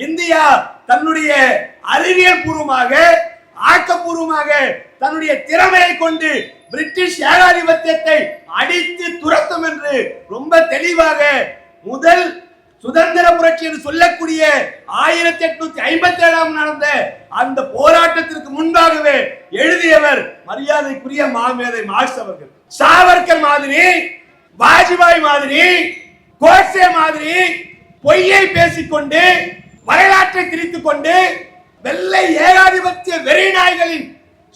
India தன்னுடைய அறிவியல் பூர்வமாக ஆக்கப்பூர்வமாக தன்னுடைய திறமையை கொண்டு பிரிட்டிஷ் ஏகாதிபத்தியத்தை அடித்து துரத்தும் என்று ரொம்ப தெளிவாக முதல் சுதந்திர புரட்சி என்று சொல்லக்கூடிய ஆயிரத்தி எட்நூத்தி ஐம்பத்தி ஏழாம் நடந்த அந்த போராட்டத்திற்கு முன்பாகவே எழுதியவர் மரியாதைக்குரிய மாமேதை மார்க்ஸ் அவர்கள். சாவர்கர் மாதிரி வாஜ்பாய் மாதிரி கோட்சே மாதிரி பொய்யை பேசிக்கொண்டு வரலாற்றை திரித்துக் கொண்டு வெள்ளை ஏகாதிபத்திய வெறிநாய்களின்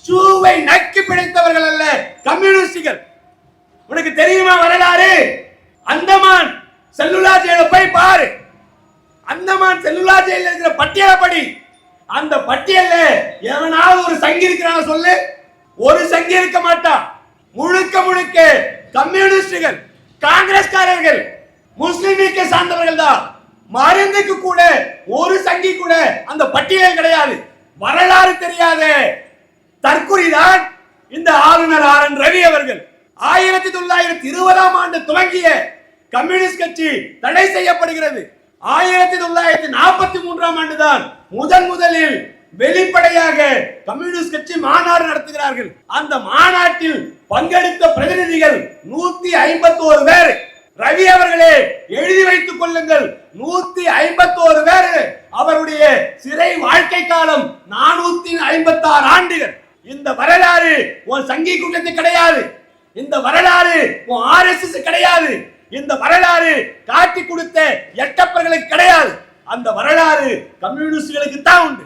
ஷூவை நக்கி பிடித்தவர்கள் அல்ல கம்யூனிஸ்டுகள். உனக்கு தெரியுமா வரலாறு? அந்தமான் செல்லுலா ஜெயில போய் பாரு. அந்தமான் செல்லுலா ஜெயில இருக்கிற பட்டியலப்படி. அந்த பட்டியல்ல எவனாவது ஒரு சங்கி இருக்கிறான் சொல்லு. ஒரு சங்கி இருக்க மாட்டான் முழுக்க முழுக்க கம்யூனிஸ்டுகள் காங்கிரஸ்காரர்கள் முஸ்லிம் லீக்கை சார்ந்தவர்கள் தான் மருந்துக்கு கூட அந்த பட்டியல் கிடையாது. வரலாறு தெரியாத. தற்குறிதான் இந்த ஆளுநர் ஆர் என் ரவி அவர்கள். ஆயிரத்தி தொள்ளாயிரத்தி இருபதாம் ஆண்டு துவங்கிய கம்யூனிஸ்ட் கட்சி தடை செய்யப்படுகிறது. ஆயிரத்தி தொள்ளாயிரத்தி நாற்பத்தி மூன்றாம் ஆண்டு தான் முதன் முதலில் வெளிப்படையாக கம்யூனிஸ்ட் கட்சி மாநாடு நடத்துகிறார்கள். அந்த மாநாட்டில் பங்கெடுத்த பிரதிநிதிகள் நூத்தி ஐம்பத்தோரு பேர். ரவி அவர்களே எழுதி வைத்துக் கொள்ளுங்கள். நூத்தி ஐம்பத்தோரு பேர் அவருடைய சிறை வாழ்க்கை காலம் நானூத்தி ஐம்பத்தி ஆறு ஆண்டுகள் இந்த வரலாறு உன் சங்கி கூட்டத்து கிடையாது. இந்த வரலாறு உன் ஆர்எஸ்எஸ் கிடையாது. இந்த வரலாறு காட்டி கொடுத்த எட்டப்பர்களுக்கு கிடையாது. அந்த வரலாறு கம்யூனிஸ்டுகளுக்கு தான் உண்டு.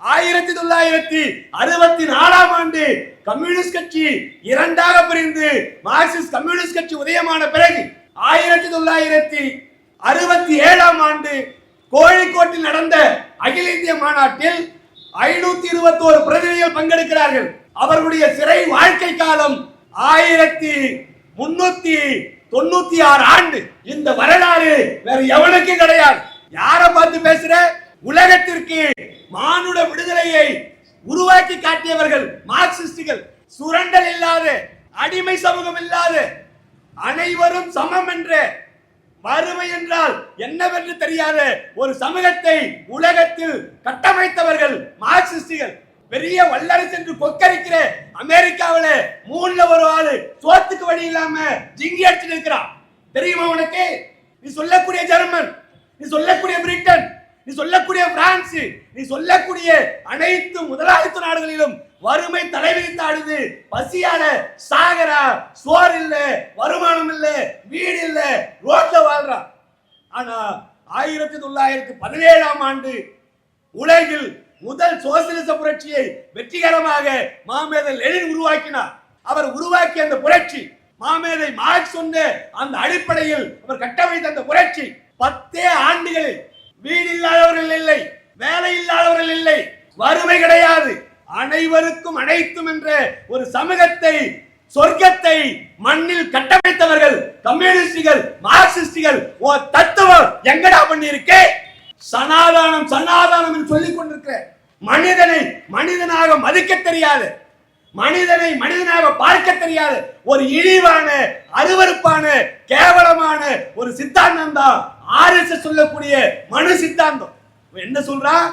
ஆயிரத்தி தொள்ளாயிரத்தி அறுபத்தி நாலாம் ஆண்டு கம்யூனிஸ்ட் கட்சி இரண்டாக பிரிந்து மார்க்சிஸ்ட் கம்யூனிஸ்ட் கட்சி உதயமான பிறகு ஆயிரத்தி தொள்ளாயிரத்தி அறுபத்தி ஏழாம் ஆண்டு கோழிக்கோட்டில் நடந்த அகில இந்திய மாநாட்டில் ஐநூத்தி இருபத்தி ஒரு பிரதிநிதிகள் பங்கெடுக்கிறார்கள். அவர்களுடைய சிறை வாழ்க்கை காலம் ஆயிரத்தி முன்னூத்தி தொண்ணூத்தி ஆறு ஆண்டு. இந்த வரலாறு வேற எவனுக்கும் கிடையாது. யார பார்த்து பேசுற? உலகத்திற்கு மானுட விடுதலையை உருவாக்கி காட்டியவர்கள் மார்க்சிஸ்டுகள். சுரண்டல் இல்லாத அடிமை சமூகம் இல்லாத அனைவரும் சமம் என்ற வறுமை என்றால் என்னவென்று தெரியாத ஒரு சமூகத்தை உலகத்தில் கட்டமைத்தவர்கள் மார்க்சிஸ்டுகள். பெரிய வல்லரசு என்று கொக்கரிக்கிற அமெரிக்காவில மூணுல ஒரு ஆளு சோத்துக்கு வழி இல்லாம ஜிங்கி அடிச்சு நிற்கிறான் தெரியுமா உனக்கு? நீ சொல்லக்கூடிய ஜெர்மன் நீ சொல்லக்கூடிய பிரிட்டன் நீ சொல்லக்கூடிய பிரான்ஸ் நீ சொல்லக்கூடிய அனைத்து முதலாளித்துவ நாடுகளிலும் வறுமை தலைவிரித்து ஆடுது. பசியால சாகரா சோறு இல்ல வருமானம் இல்ல வீடு இல்ல ரோட்ல வாழ்றான் ஆனா ஆயிரத்தி தொள்ளாயிரத்தி பதினேழாம் ஆண்டு உலகில் முதல் சோசியலிச புரட்சியை வெற்றிகரமாக மாமேதை லெனின் உருவாக்கினார். அவர் உருவாக்கிய அந்த புரட்சி மாமேதை மார்க் சொன்ன அந்த அடிப்படையில் அவர் கட்டமைத்த அந்த புரட்சி பத்தே ஆண்டுகளில் வீடு இல்லாதவர்கள் இல்லை வேலை இல்லாதவர்கள் இல்லை வறுமை கிடையாது. அனைவருக்கும் அனைத்தும் என்ற ஒரு சமூகத்தை சொர்க்கத்தை மண்ணில் கட்டமைத்தவர்கள் கம்யூனிஸ்டுகள் மார்க்சிஸ்டுகள் ஓ தத்துவம் எங்கடா பண்ணியிருக்கே? சனாதானம் சனாதானம் என்று சொல்லிக் கொண்டிருக்கிற மனிதனை மனிதனாக மதிக்க தெரியாது. மனிதனை மனிதனாக பார்க்க தெரியாது. ஒரு இழிவான அருவறுப்பான கேவலமான ஒரு சித்தாந்தம் தான் ஆர்எஸ்எஸ் சொல்லக்கூடிய மனு சித்தாந்தம். என்ன சொல்றான்